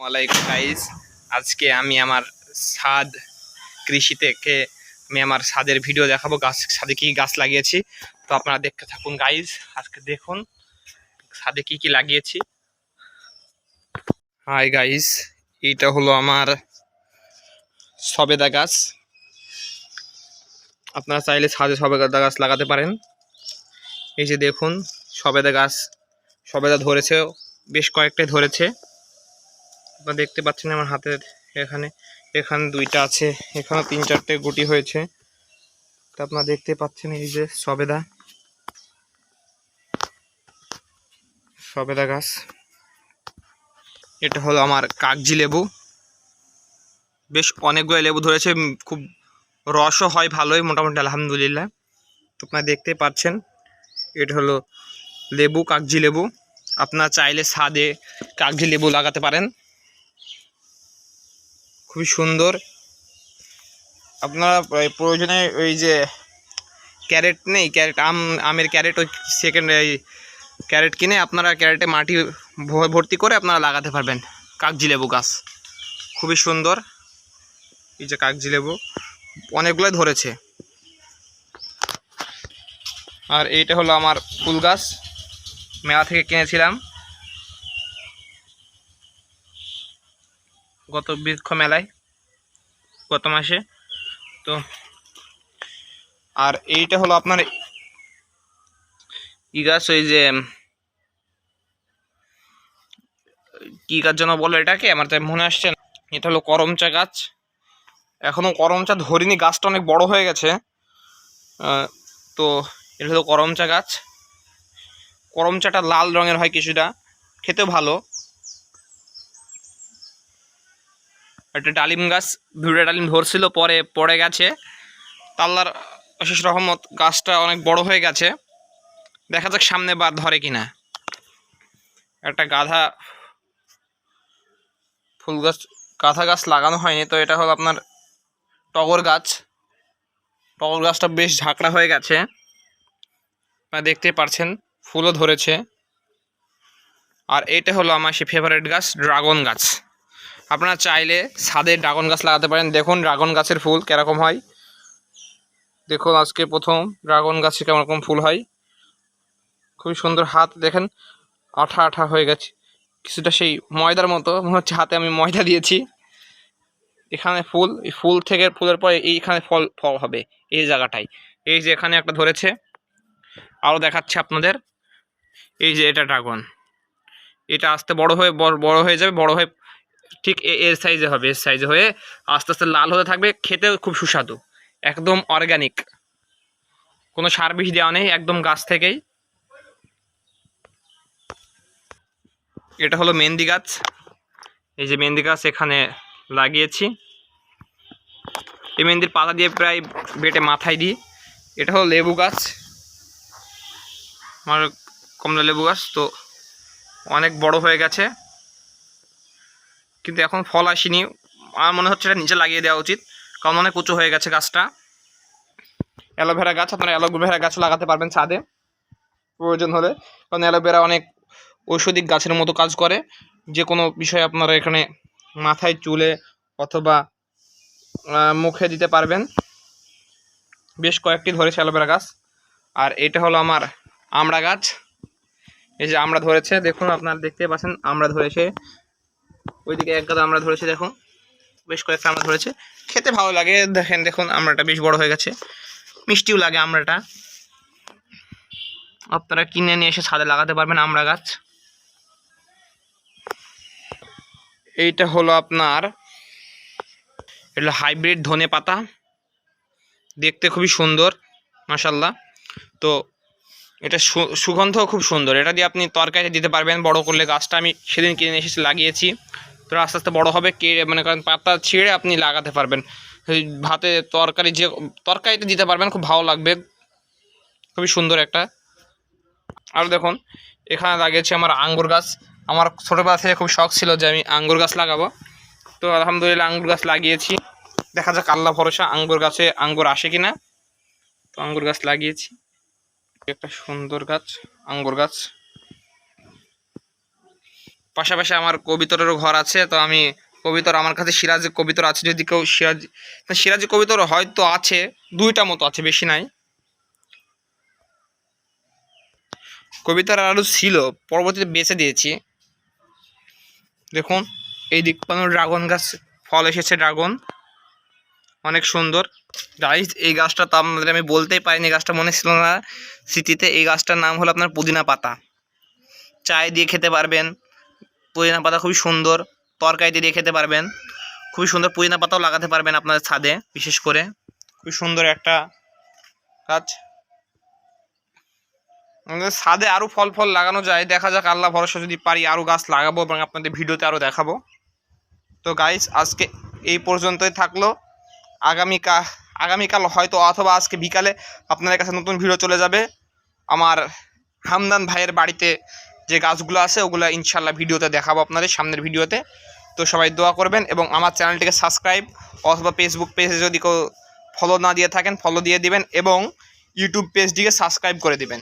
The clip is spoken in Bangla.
ওয়ালাইকুম গাইস আজকে আমি আমার ছাদ কৃষি থেকে আমি আমার ছাদের ভিডিও দেখাবো, গাছ ছাদে কি গাছ লাগিয়েছি। তো আপনারা দেখতে থাকুন গাইজ আজকে দেখুন ছাদে কি কি লাগিয়েছি। হাই গাইজ এইটা হলো আমার সবেদা গাছ। আপনারা চাইলে ছাদে সবেদা গাছ লাগাতে পারেন। এই যে দেখুন, সবেদা গাছ। সবেদা ধরেছে, বেশ কয়েকটাই ধরেছে। আপনারা দেখতে পাচ্ছেন আমার হাতের এখানে। এখানে দুইটা আছে এখানে তিন চারটে গুটি হয়েছে। তো আপনারা দেখতে পাচ্ছেন এই যে সবেদা। সবেদা গাছ। এটা হলো আমার কাগজি লেবু। বেশ অনেকগুলো লেবু ধরেছে খুব রসও হয় ভালোই, মোটামুটি আলহামদুলিল্লাহ। তো আপনারা দেখতে পাচ্ছেন, এটা হলো লেবু, কাগজি লেবু। আপনারা চাইলে ছাদে কাগজি লেবু লাগাতে পারেন। খুবই সুন্দর। আপনারা প্রয়োজনে ওই যে ক্যারেট নেই, ক্যারেট আম, আমের ক্যারেট ওই সেকেন্ড এই ক্যারেট কিনে আপনারা ক্যারেটে মাটি ভর্তি করে আপনারা লাগাতে পারবেন। কাগজি লেবু গাছ। খুবই সুন্দর। এই যে কাগজি লেবু। অনেকগুলোই ধরেছে। আর এইটা হলো আমার ফুল গাছ। মেলা থেকে কিনেছিলাম। গত বৃক্ষ মেলায় গত মাসে। তো আর এইটা হলো আপনার ই গাছ? ওই যে, কি গাছ যেন বলো এটাকে? আমার তাই মনে আসছে এটা হলো করমচা গাছ। এখনও করমচা ধরিনি, গাছটা অনেক বড় হয়ে গেছে। তো এটা হলো করমচা গাছ। করমচাটা লাল রঙের হয় কিছুটা। খেতে ভালো। একটা ডালিম গাছ দুটো ডালিম ধরছিল, পরে পড়ে গেছে। তাল্লার অশেষ রহমত, গাছটা অনেক বড় হয়ে গেছে। দেখা যাক সামনে বার ধরে কিনা। একটা গাধা ফুল গাছ, গাধা গাছ লাগানো হয়নি, তো এটা হলো আপনার টগর গাছ। টগর গাছটা বেশ ঝাঁকড়া হয়ে গেছে। আপনারা দেখতে পারছেন, ফুলও ধরেছে। আর এটা হলো আমার সে ফেভারিট গাছ, ড্রাগন গাছ। আপনারা চাইলে ছাদে ড্রাগন গাছ লাগাতে পারেন। দেখুন ড্রাগন গাছের ফুল কীরকম হয়। দেখুন আজকে প্রথম ড্রাগন গাছে কেমন রকম ফুল হয়। খুবই সুন্দর হাত, দেখেন, আঠা আঠা হয়ে গেছে। কিছুটা সেই ময়দার মতো, মনে হচ্ছে হাতে আমি ময়দা দিয়েছি। এখানে ফুল, এই ফুল থেকে, ফুলের পরে এইখানে ফল ফল হবে এই জায়গাটায়। এই যে এখানে একটা ধরেছে আরও দেখাচ্ছে আপনাদের। এই যে এটা ড্রাগন। এটা আস্তে বড় হয়ে বড় হয়ে যাবে, বড় হয়ে ঠিক এর সাইজে হবে, এর সাইজে হয়ে আস্তে আস্তে লাল হতে থাকবে, খেতেও খুব সুস্বাদু, একদম অর্গানিক কোনো সার বিষ দেওয়া নেই, একদম গাছ থেকেই। এটা হলো মেহেন্দি গাছ। এই যে মেহেন্দি গাছ এখানে লাগিয়েছি। এই মেহেন্দির পাতা দিয়ে প্রায় বেটে মাথায় দিই। এটা হলো লেবু গাছ। আমার কমলা লেবু গাছ, তো অনেক বড় হয়ে গেছে। কিন্তু এখন ফল আসেনি। আমার মনে হচ্ছে এটা নিচে লাগিয়ে দেওয়া উচিত। কারণ অনেক উঁচু হয়ে গেছে গাছটা। অ্যালোভেরা গাছ, আপনারা অ্যালোভেরা গাছ লাগাতে পারবেন ছাদে। প্রয়োজন হলে। কারণ অ্যালোভেরা অনেক ঔষধিক গাছের মতো কাজ করে। যে কোনো বিষয়ে আপনারা এখানে মাথায় চুলে অথবা মুখে দিতে পারবেন। বেশ কয়েকটি ধরেছে অ্যালোভেরা গাছ। আর এটা হলো আমার আমড়া গাছ। এই যে আমরা ধরেছে। দেখুন, আপনারা দেখতে পাচ্ছেন আমরা ধরেছে। ওইদিকে এক গাদা আমরা ধরেছি দেখুন বেশ কয়েকটা আমরা ধরেছে। খেতে ভালো লাগে, দেখেন, দেখুন, আমরাটা বেশ বড় হয়ে গেছে। মিষ্টিও লাগে আমরাটা। আপনারা কিনে নিয়ে এসে ছাদে লাগাতে পারবেন আমড়া গাছ। এইটা হলো আপনার এটা হাইব্রিড ধনে পাতা। দেখতে খুবই সুন্দর মাসাল্লাহ তো এটা সুগন্ধও খুব সুন্দর। এটা দিয়ে আপনি তরকারিতে দিতে পারবেন, বড় করলে গাছটা আমি সেদিন কিনে নিয়ে এসে লাগিয়েছি। তো আস্তে আস্তে বড়ো হবে, কে মনে করেন পাতা ছিঁড়ে আপনি লাগাতে পারবেন। ভাতে তরকারি যে, তরকারিতে দিতে পারবেন, খুব ভালো লাগবে। খুবই সুন্দর একটা। আর দেখুন, এখানে লাগিয়েছি আমার আঙ্গুর গাছ। আমার ছোটোবেলা থেকে খুব শখ ছিল যে আমি আঙ্গুর গাছ লাগাবো। তো আলহামদুলিল্লাহ আঙ্গুর গাছ লাগিয়েছি। দেখা যাক, আল্লাহ ভরসা, আঙ্গুর গাছে আঙ্গুর আসে কিনা। তো আঙ্গুর গাছ লাগিয়েছি। একটা সুন্দর গাছ, আঙ্গুর গাছ। পাশাপাশি আমার কবিতরেরও ঘর আছে, তো আমি কবিতর আমার কাছে সিরাজ কবিতর আছে, যদি কেউ সিরাজ সিরাজি কবিতর হয়তো আছে, দুইটা মতো আছে, বেশি নাই। কবিতার আরও ছিল, পরবর্তীতে বেছে দিয়েছি। দেখুন, এই দিক ড্রাগন গাছ, ফল এসেছে ড্রাগন। অনেক সুন্দর। গাইজ এই গাছটা তো আপনাদের আমি বলতেই পারিনি গাছটা মনে ছিল না স্মৃতিতে, এই গাছটার নাম হলো আপনার পুদিনা পাতা। চায় দিয়ে খেতে পারবেন। পুদিনা পাতা খুবই সুন্দর তরকারিতে দিয়ে খেতে পারবেন। খুবই সুন্দর পুদিনা পাতাও লাগাতে পারবেন আপনাদের ছাদে, বিশেষ করে। খুবই সুন্দর একটা গাছ। আমাদের ছাদে আরও ফল ফল লাগানো যায়, দেখা যাক আল্লাহ ভরসা যদি পারি আরও গাছ লাগাবো এবং আপনাদের ভিডিওতে আরও দেখাবো। তো গাইস আজকে এই পর্যন্তই থাকল। আগামীকা, আগামীকাল হয়তো অথবা আজকে বিকালে আপনাদের কাছে নতুন ভিডিও চলে যাবে। আমার হামদান ভাইয়ের বাড়িতে যে গাছগুলো আছে, ওগুলো ইনশাল্লাহ ভিডিওতে দেখাবো আপনাদের সামনের ভিডিওতে। তো সবাই দোয়া করবেন এবং আমার চ্যানেলটিকে সাবস্ক্রাইব অথবা ফেসবুক পেজে যদি কেউ ফলো না দিয়ে থাকেন ফলো দিয়ে দিবেন এবং ইউটিউব পেজটিকে সাবস্ক্রাইব করে দিবেন।